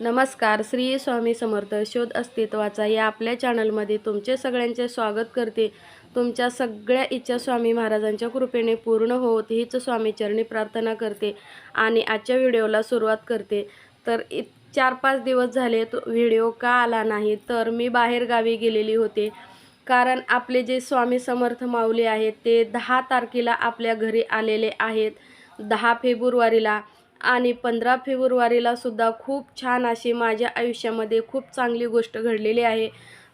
नमस्कार श्री स्वामी समर्थ शोध अस्तित्वाचा या आपल्या चॅनलमध्ये तुमचे सगळ्यांचे स्वागत करते. तुमच्या सगळ्या इच्छा स्वामी महाराजांच्या कृपेने पूर्ण होत हीच स्वामीचरणी प्रार्थना करते आणि आजच्या व्हिडिओला सुरुवात करते. तर इ चार पाच दिवस झाले तो व्हिडिओ का आला नाही तर मी बाहेर गावी गेलेली होते. कारण आपले जे स्वामी समर्थ माऊली आहेत ते दहा तारखेला आपल्या घरी आलेले आहेत. दहा फेब्रुवारीला आणि पंधरा फेब्रुवारीला सुद्धा खूप छान अशी माझ्या आयुष्यामध्ये खूप चांगली गोष्ट घडलेली आहे.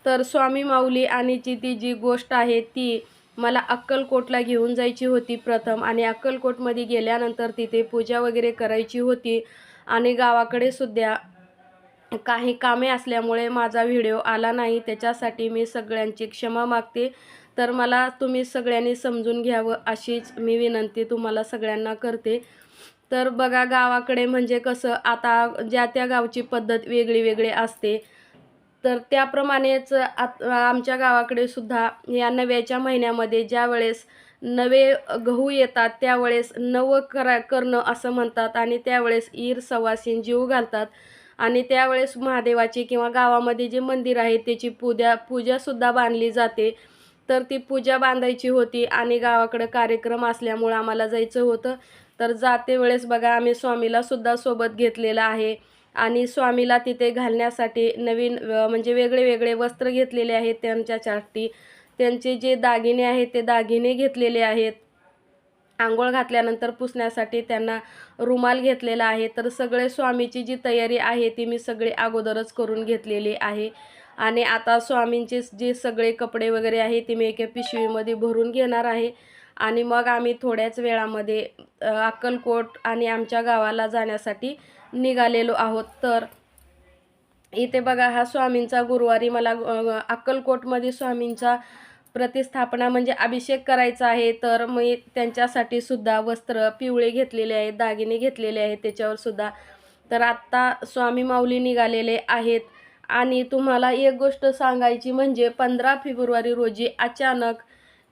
तर स्वामी माऊली आणि ती जी गोष्ट आहे ती मला अक्कलकोटला घेऊन जायची होती प्रथम आणि अक्कलकोटमध्ये गेल्यानंतर तिथे पूजा वगैरे करायची होती. आणि गावाकडे सुद्धा काही कामे असल्यामुळे माझा व्हिडिओ आला नाही. त्याच्यासाठी मी सगळ्यांची क्षमा मागते. तर मला तुम्ही सगळ्यांनी समजून घ्यावं अशीच मी विनंती तुम्हाला सगळ्यांना करते. तर बघा गावाकडे म्हणजे कसं आता ज्या त्या गावची पद्धत वेगळी वेगळी असते. तर त्याप्रमाणेच आत आमच्या गावाकडे सुद्धा या नव्याच्या महिन्यामध्ये ज्या वेळेस नवे गहू येतात त्यावेळेस नवं करा करणं असं म्हणतात आणि त्यावेळेस ईर सवासीन जीव घालतात. आणि त्यावेळेस महादेवाची किंवा गावामध्ये जे मंदिर आहे त्याची पूजा पूजासुद्धा बांधली जाते. तर ती पूजा बांधायची होती आणि गावाकडं कार्यक्रम असल्यामुळं आम्हाला जायचं होतं. तर जाते वेळेस बघा आम्ही स्वामीला सुद्धा सोबत घेतलेलं आहे. आणि स्वामीला तिथे घालण्यासाठी नवीन म्हणजे वेगळे वेगळे वस्त्र घेतलेले आहेत त्यांच्यासाठी त्यांचे जे दागिने आहेत ते दागिने घेतलेले आहेत. आंघोळ घातल्यानंतर पुसण्यासाठी त्यांना रुमाल घेतलेला आहे. तर सगळे स्वामीची जी तयारी आहे ती मी सगळी अगोदरच करून घेतलेली आहे. आणि आता स्वामींचे जे सगळे कपडे वगैरे आहे ते मी एका पिशवीमध्ये भरून घेणार आहे. आणि मग आम्ही थोड्याच वेळामध्ये अक्कलकोट आणि आमच्या गावाला जाण्यासाठी निघालेलो आहोत. तर इथे बघा हा स्वामींचा गुरुवारी मला अक्कलकोटमध्ये स्वामींचा प्रतिस्थापना म्हणजे अभिषेक करायचा आहे. तर मी त्यांच्यासाठी सुद्धा वस्त्र पिवळे घेतलेले आहेत दागिने घेतलेले आहेत त्याच्यावर सुद्धा. तर आत्ता स्वामी माऊली निघालेले आहेत. आणि तुम्हाला एक गोष्ट सांगायची म्हणजे पंधरा फेब्रुवारी रोजी अचानक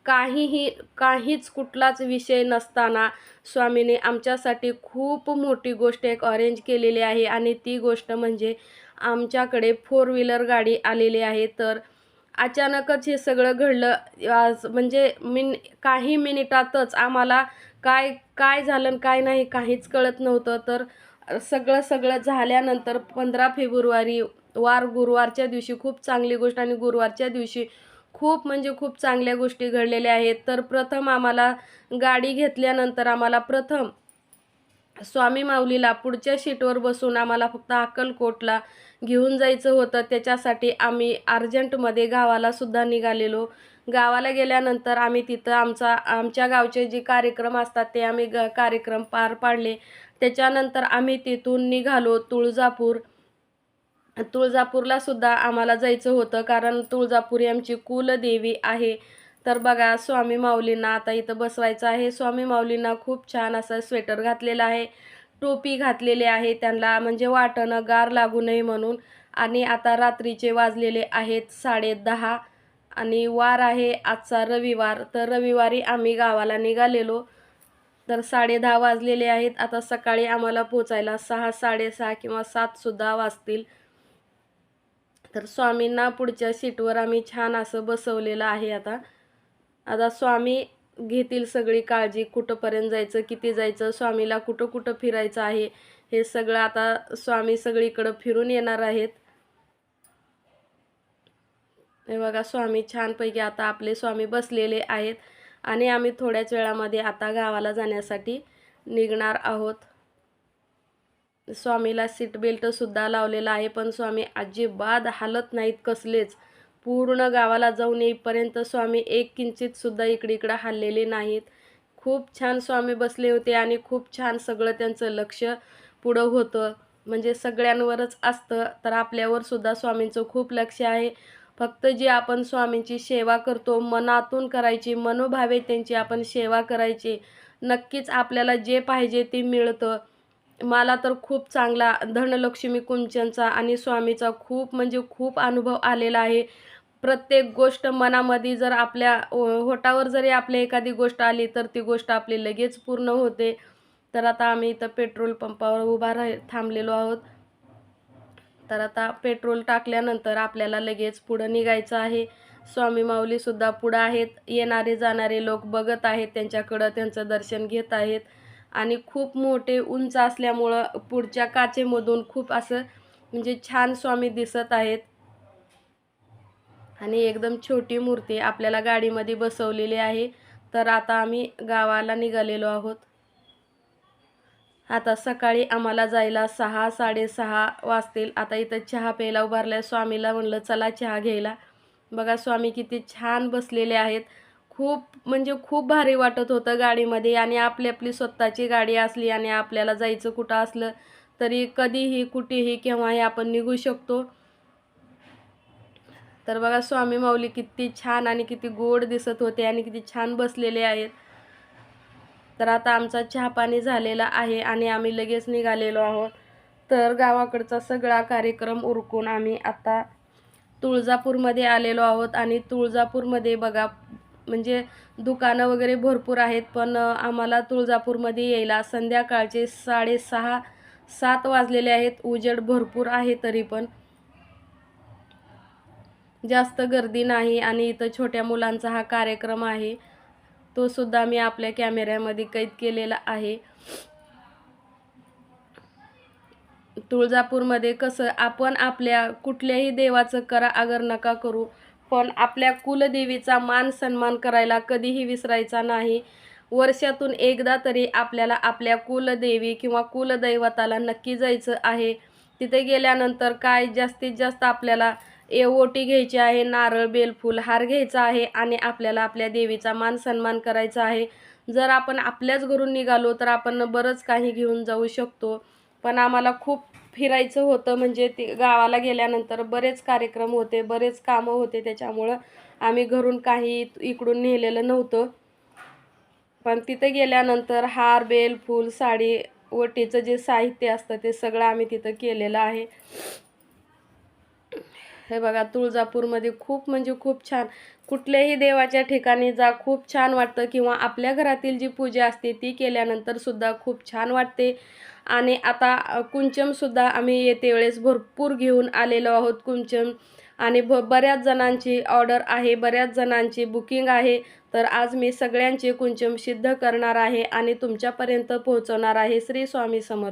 काहीही काहीच कुठलाच विषय नसताना स्वामीने आमच्यासाठी खूप मोठी गोष्ट एक अरेंज केलेली आहे आणि ती गोष्ट म्हणजे आमच्याकडे फोर व्हीलर गाडी आलेली आहे. तर अचानकच हे सगळं घडलं. आज म्हणजे मिन काही मिनिटातच आम्हाला काय काय झालं काय नाही काहीच कळत नव्हतं. तर सगळं सगळं झाल्यानंतर पंधरा फेब्रुवारी वार गुरुवारच्या दिवशी खूप चांगली गोष्ट आणि गुरुवारच्या दिवशी खूप म्हणजे खूप चांगल्या गोष्टी घडलेल्या आहेत. तर प्रथम आम्हाला गाडी घेतल्यानंतर आम्हाला प्रथम स्वामी माऊलीला पुढच्या सीटवर बसून आम्हाला फक्त अक्कलकोटला घेऊन जायचं होतं. त्याच्यासाठी आम्ही अर्जंटमध्ये गावाला सुद्धा निघालेलो. गावाला गेल्यानंतर आम्ही तिथं आमचा आमच्या गावचे जे कार्यक्रम असतात ते आम्ही ग कार्यक्रम पार पाडले. त्याच्यानंतर आम्ही तिथून निघालो तुळजापूर. तुळजापूरला सुद्धा आम्हाला जायचं होतं कारण तुळजापूर ही आमची कुलदेवी आहे. तर बघा स्वामी माऊलींना आता इथं बसवायचं आहे. स्वामी माऊलींना खूप छान असं स्वेटर घातलेलं आहे. टोपी घातलेली आहे. त्यांना म्हणजे वाटणं गार लागू नये म्हणून. आणि आता रात्रीचे वाजलेले आहेत साडे दहा. आणि वार आहे आजचा रविवार. तर रविवारी आम्ही गावाला निघालेलो. तर साडे दहा वाजलेले आहेत. आता सकाळी आम्हाला पोचायला सहा साडेसहा किंवा सातसुद्धा वाजतील. तर स्वामींना पुढच्या सीटवर आम्ही छान असं बसवलेलं आहे आता. आता स्वामी घेतील सगळी काळजी कुठंपर्यंत जायचं किती जायचं स्वामीला कुठं कुठं फिरायचं आहे हे सगळं आता स्वामी सगळीकडं फिरून येणार आहेत. हे बघा स्वामी छानपैकी आता आपले स्वामी बसलेले आहेत आणि आम्ही थोड्याच वेळामध्ये आता गावाला जाण्यासाठी निघणार आहोत. स्वामीला सीट बेल्टसुद्धा लावलेला आहे पण स्वामी अजिबात हालत नाहीत कसलेच. पूर्ण गावाला जाऊन येईपर्यंत स्वामी एक किंचितसुद्धा इकडे इकडं हललेले नाहीत. खूप छान स्वामी बसले होते आणि खूप छान सगळं त्यांचं लक्ष पुढं होतं. म्हणजे सगळ्यांवरच असतं तर आपल्यावर सुद्धा स्वामींचं खूप लक्ष आहे. फक्त जी आपण स्वामींची सेवा करतो मनातून करायची मनोभावे त्यांची आपण सेवा करायची नक्कीच आपल्याला जे पाहिजे ते मिळतं. मला तर खूप चांगला धनलक्ष्मी कुंचनचा आणि स्वामीचा खूप म्हणजे खूप अनुभव आलेला आहे. प्रत्येक गोष्ट मनामध्ये जर आपल्या ओ- होटावर जरी आपल्या एखादी गोष्ट आली तर ती गोष्ट आपली लगेच पूर्ण होते. तर आता आम्ही इथं पेट्रोल पंपावर उभा राह थांबलेलो आहोत. तर आता पेट्रोल टाकल्यानंतर आपल्याला लगेच पुढं निघायचं आहे. स्वामी माऊलीसुद्धा पुढं आहेत. येणारे जाणारे लोक बघत आहेत. त्यांच्याकडं त्यांचं दर्शन घेत आहेत. आणि खूप मोठे उंच असल्यामुळं पुढच्या काचेमधून खूप असं म्हणजे छान स्वामी दिसत आहेत. आणि एकदम छोटी मूर्ती आपल्याला गाडीमध्ये बसवलेली आहे. तर आता आम्ही गावाला निघालेलो आहोत. आता सकाळी आम्हाला जायला सहा साडेसहा वाजतील. आता इथं चहा प्यायला उभारल्या. स्वामीला म्हणलं चला चहा घ्यायला. बघा स्वामी किती छान बसलेले आहेत. खूप म्हणजे खूप भारी वाटत होतं गाडीमध्ये आणि आपली आपली स्वतःची गाडी असली आणि आपल्याला जायचं कुठं असलं तरी कधीही कुठेही केव्हाही आपण निघू शकतो. तर बघा स्वामी माऊली किती छान आणि किती गोड दिसत होते आणि किती छान बसलेले आहेत. तर आता आमचा चहापाणी झालेला आहे आणि आम्ही लगेच निघालेलो आहोत. तर गावाकडचा सगळा कार्यक्रम उरकून आम्ही आता तुळजापूरमध्ये आलेलो आहोत आणि तुळजापूरमध्ये बघा म्हणजे दुकानं वगैरे भरपूर आहेत पण आम्हाला तुळजापूरमध्ये यायला संध्याकाळचे साडेसहा सात वाजलेले आहेत. उजेड भरपूर आहे तरी पण. जास्त गर्दी नाही आणि इथं छोट्या मुलांचा हा कार्यक्रम आहे. तो सुद्धा मी आपल्या कॅमेऱ्यामध्ये कैद केलेला आहे. तुळजापूरमध्ये कसं आपण आपल्या कुठल्याही देवाचं करा आगर नका करू. पण आपल्या कुलदेवीचा मान सन्मान करायला कधीही विसरायचा नाही. वर्षातून एकदा तरी आपल्याला आपल्या कुलदेवी किंवा कुलदैवताला नक्की जायचं आहे. तिथे गेल्यानंतर काय जास्तीत जास्त आपल्याला ए ओटी घ्यायची आहे नारळ बेलफूल हार घ्यायचा आहे आणि आपल्याला आपल्या देवीचा मान सन्मान करायचा आहे. जर आपण आपल्याच घरून निघालो तर आपण बरंच काही घेऊन जाऊ शकतो. पण आम्हाला खूप फिरायचं होतं म्हणजे ते गावाला गेल्यानंतर बरेच कार्यक्रम होते बरेच कामं होते. त्याच्यामुळं आम्ही घरून काही इकडून नेलेलं नव्हतं. पण तिथे गेल्यानंतर हार बेल फूल साडी वटीचं जे साहित्य असतं ते सगळं आम्ही तिथं केलेलं आहे. हे बघा तुळजापूरमध्ये खूप म्हणजे खूप छान. कुठल्याही देवाच्या ठिकाणी जा खूप छान वाटतं. किंवा आपल्या घरातील जी पूजा असते ती केल्यानंतर सुद्धा खूप छान वाटते. आणि आता कुंचमसुद्धा आम्ही येते वेळेस भरपूर घेऊन आलेलो आहोत कुंचम. आणि भ बऱ्याच जणांची ऑर्डर आहे बऱ्याच जणांची बुकिंग आहे. तर आज मी सगळ्यांचे कुंचम सिद्ध करणार आहे आणि तुमच्यापर्यंत पोहोचवणार आहे श्री स्वामी समर्थ.